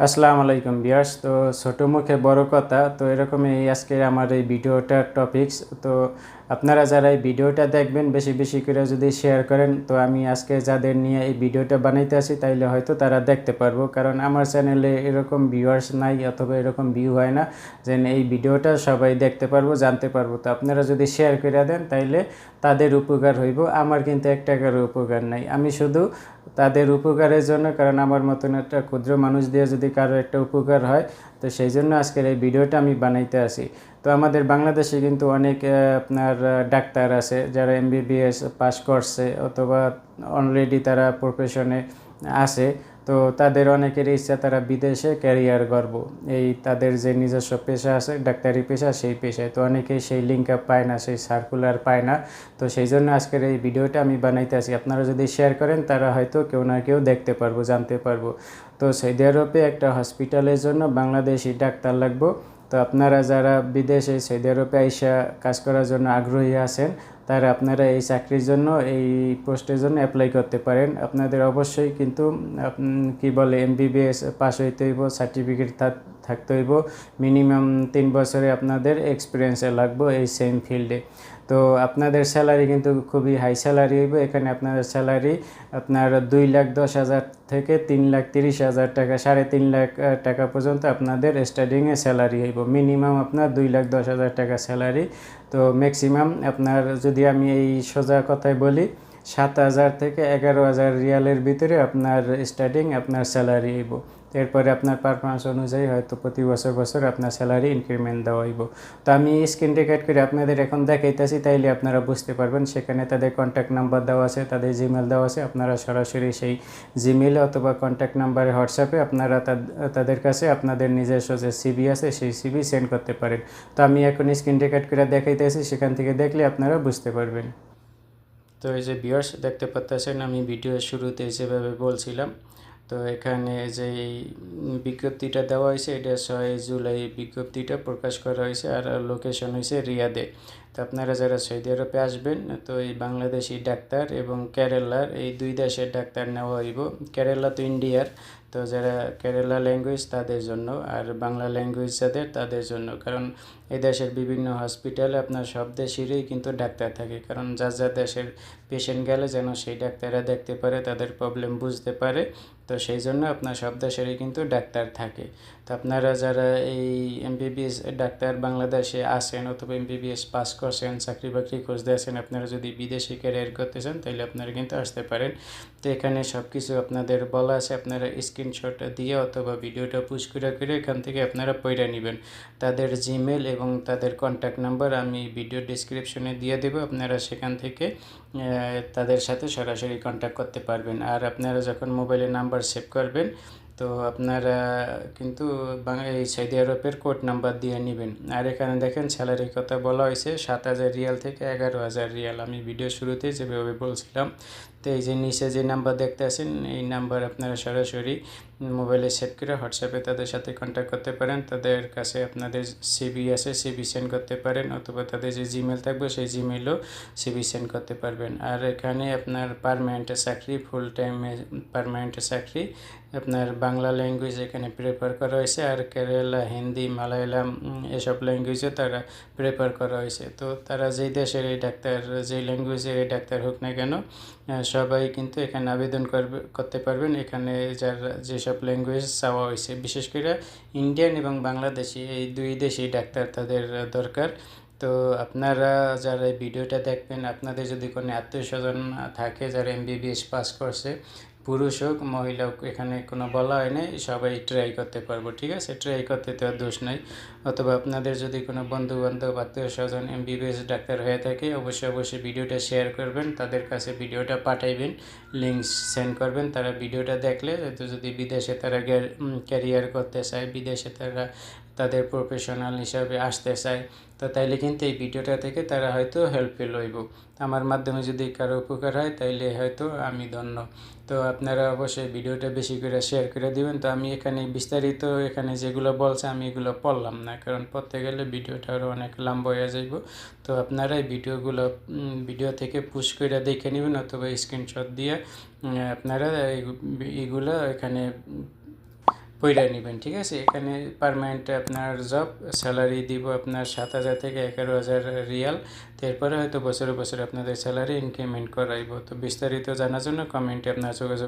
আসসালামু আলাইকুম বিয়ার্স তো ছোটো মুখে বড় কথা, তো এরকমই আজকে আমার এই ভিডিওটার টপিক্স তো আপনারা যারা এই ভিডিওটা দেখবেন, বেশি বেশি করে যদি শেয়ার করেন, তো আমি আজকে যাদের নিয়ে এই ভিডিওটা বানাইতে আসি তাইলে হয়তো তারা দেখতে পারব। কারণ আমার চ্যানেলে এরকম ভিউয়ার্স নাই, অথবা এরকম ভিউ হয় না যে এই ভিডিওটা সবাই দেখতে পারব, জানতে পারব। তো আপনারা যদি শেয়ার করে দেন, তাইলে তাদের উপকার হইব। আমার কিন্তু এক টাকারও উপকার নাই। আমি শুধু তাদের উপকারের জন্য, কারণ আমার মতন একটা ক্ষুদ্র মানুষ দিয়ে যদি কারও একটা উপকার হয়, তো সেই জন্য আজকের এই ভিডিওটা আমি বানাইতে আসি তো আমাদের বাংলাদেশে কিন্তু অনেক আপনার ডাক্তার আছে যারা এমবিবিএস পাস করছে অথবা অলরেডি তারা প্রফেশনে আছে। তো তাদের অনেকের ইচ্ছা তারা বিদেশে ক্যারিয়ার গর্ব এই তাদের যে নিজস্ব পেশা আছে, ডাক্তারি পেশা, সেই পেশায়। তো অনেকেই সেই লিঙ্ক আপ পায় না, সেই সার্কুলার পায় না। তো সেই জন্য আজকের এই ভিডিওটা আমি বানাইতে আসি আপনারা যদি শেয়ার করেন, তারা হয়তো কেউ না কেউ দেখতে পারব, জানতে পারব। তো সৌদি আরবে একটা হসপিটালের জন্য বাংলাদেশি ডাক্তার লাগবো। তো আপনারা যারা বিদেশে, সৌদি আরবে আইসা কাজ করার জন্য আগ্রহী আছেন, তারা আপনারা এই চাকরির জন্য, এই পোস্টের জন্য অ্যাপ্লাই করতে পারেন। আপনাদের অবশ্যই কিন্তু কি বলে এমবিবিএস পাস হইতে হইব সার্টিফিকেট থাকতে হইব। মিনিমাম তিন বছরে আপনাদের এক্সপিরিয়েন্সে লাগবে এই সেম ফিল্ডে তো আপনাদের স্যালারি কিন্তু খুবই হাই স্যালারি হইব। এখানে আপনাদের স্যালারি আপনার দুই লাখ দশ হাজার থেকে তিন লাখ তিরিশ হাজার টাকা, সাড়ে তিন লাখ টাকা পর্যন্ত আপনাদের স্টার্টিংয়ে স্যালারি হইব। মিনিমাম আপনার দুই লাখ দশ হাজার টাকা স্যালারি তো ম্যাক্সিমাম আপনার যদি আমি এই সোজা কথায় বলি, সাত হাজার থেকে এগারো হাজার রিয়ালের ভিতরে আপনার স্টার্টিং আপনার স্যালারি হইব। এরপরে আপনার পারফরমেন্স অনুযায়ী হয়তো প্রতি বছর বছর আপনার স্যালারি ইনক্রিমেন্ট দেওয়া হইব। তো আমি স্ক্রিন রেকর্ড করে আপনাদের এখন দেখাইতেছি, তাইলে আপনারা বুঝতে পারবেন। সেখানে তাদের কন্ট্যাক্ট নাম্বার দেওয়া আছে, তাদের জিমেল দেওয়া আছে। আপনারা সরাসরি সেই জিমেল অথবা কন্ট্যাক্ট নাম্বারে হোয়াটসঅ্যাপে আপনারা তাদের কাছে আপনাদের নিজস্ব যে সিবি আছে, সেই সিবি সেন্ড করতে পারেন। তো আমি এখন স্ক্রিন রেকর্ড করে দেখাইতেছি, সেখান থেকে দেখলে আপনারা বুঝতে পারবেন। তো এই যে বিয়ার্স দেখতে পাচ্ছেন আমি ভিডিওর শুরুতে যেভাবে বলছিলাম তো এখানে যে বিজ্ঞপ্তিটা দেওয়া হয়েছে, এটা ছয় জুলাই বিজ্ঞপ্তিটা প্রকাশ করা হয়েছে আর লোকেশন হয়েছে রিয়াদে। তো আপনারা যারা সৌদি আরবে আসবেন, তো এই বাংলাদেশি ডাক্তার এবং কেরালার, এই দুই দেশের ডাক্তার নেওয়া হইব। কেরালা তো ইন্ডিয়ার, তো যারা কেরালা ল্যাঙ্গুয়েজ তাদের জন্য আর বাংলা ল্যাঙ্গুয়েজ যাদের, তাদের জন্য। কারণ এই দেশের বিভিন্ন হসপিটালে আপনার সব দেশেরই কিন্তু ডাক্তার থাকে। কারণ যার যার দেশের পেশেন্ট গেলে যেন সেই ডাক্তাররা দেখতে পারে, তাদের প্রবলেম বুঝতে পারে, তো সেই জন্য আপনার সব দেশেরই কিন্তু ডাক্তার থাকে। তো আপনারা যারা এই এমবিবিএস ডাক্তার বাংলাদেশে আসেন অথবা এমবিবিএস পাস করছেন চাকরি বাকরি খুঁজতে আছেন আপনারা যদি বিদেশে ক্যারিয়ার করতে চান তাহলে আপনারা কিন্তু আসতে পারেন। তো এখানে সব কিছু আপনাদের বলা আছে, আপনারা স্ক্রিনশট দিয়ে অথবা ভিডিওটা পুশ করে করে এখান থেকে আপনারা পয়রা নেবেন। তাদের জিমেল এবং তাদের কন্ট্যাক্ট নাম্বার আমি ভিডিও ডিসক্রিপশনে দিয়ে দেবো, আপনারা সেখান থেকে তাদের সাথে সরাসরি কন্ট্যাক্ট করতে পারবেন। আর আপনারা যখন মোবাইলে নাম্বার সেভ করবেন তো আপনারা কিন্তু এই সৌদি আরবের কোড নাম্বার দিয়ে নেবেন। আর এখানে দেখেন স্যালারির কথা বলা হয়েছে? সাত হাজার রিয়াল থেকে এগারো হাজার রিয়াল। আমি ভিডিও শুরুতে যেভাবে বলছিলাম, তো এই যে নিচে যে নাম্বার দেখতে আছেন, এই নাম্বার আপনারা সরাসরি মোবাইলে সেভ করে হোয়াটসঅ্যাপে তাদের সাথে কন্ট্যাক্ট করতে পারেন। তাদের কাছে আপনাদের সিবি আছে সিবি সেন্ড করতে পারেন অথবা তাদের যে জিমেল থাকবে, সেই জিমেলও সিবি সেন্ড করতে পারবেন। আর এখানে আপনার পারমানেন্ট চাকরি ফুল টাইম পারমানেন্ট চাকরি, আপনার বাংলা ল্যাঙ্গুয়েজ এখানে প্রেফার করা হয়েছে আর কেরালা, হিন্দি, মালায়ালাম এসব ল্যাঙ্গুয়েজও তারা প্রেফার করা হয়েছে। তো তারা যেই দেশের এই ডাক্তার, যেই ল্যাঙ্গুয়েজের এই ডাক্তার হোক না কেন সবাই কিন্তু এখানে আবেদন করবে, করতে পারবেন। এখানে যার, যেসব ল্যাঙ্গুয়েজ চাওয়া হয়েছে। বিশেষ করে ইন্ডিয়ান এবং বাংলাদেশি এই দুই দেশেই ডাক্তার তাদের দরকার। তো আপনারা যারা ভিডিওটা দেখবেন, আপনাদের যদি কোনো আত্মীয় স্বজন থাকে যারা এমবিবিএস পাস করছে পুরুষ হোক, মহিলা হোক, এখানে কোনো বলা হয় নাই, সবাই ট্রাই করতে পারব, ঠিক আছে? ট্রাই করতে তো দোষ নাই। অথবা আপনাদের যদি কোনো বন্ধু বান্ধব আত্মীয় স্বজন এম এমবিবিএস ডাক্তার হয়ে থাকে, অবশ্যই অবশ্যই ভিডিওটা শেয়ার করবেন, তাদের কাছে ভিডিওটা পাঠাইবেন লিঙ্ক সেন্ড করবেন, তারা ভিডিওটা দেখলে তো যদি বিদেশে তারা ক্যারিয়ার করতে চায়, বিদেশে তারা তাদের প্রফেশনাল হিসাবে আসতে চায়। তো তাইলে কিন্তু এই ভিডিওটা থেকে তারা হয়তো হেল্পফুল লইব আমার মাধ্যমে যদি কারও উপকার হয়, তাইলে হয়তো আমি ধন্য। তো আপনারা অবশ্যই ভিডিওটা বেশি করে শেয়ার করে দিবেন। তো আমি এখানে বিস্তারিত এখানে যেগুলো বলছে, আমি এগুলো পড়লাম না। কারণ পড়তে গেলে ভিডিওটা আরও অনেক লম্বা হয়ে যাইব। তো আপনারা এই ভিডিওগুলো ভিডিও থেকে পুশ করে দেখে নেবেন অথবা স্ক্রিনশট দিয়ে আপনারা এই- এইগুলো এখানে পইরা নেবেন, ঠিক আছে? এখানে পারমানেন্ট আপনার জব স্যালারি দিব আপনার সাত হাজার থেকে এগারো হাজার রিয়াল তারপরে হয়তো বছরে বছরে আপনাদের স্যালারি ইনক্রিমেন্ট করাইব। তো বিস্তারিত জানার জন্য কমেন্টে আপনার যোগাযোগ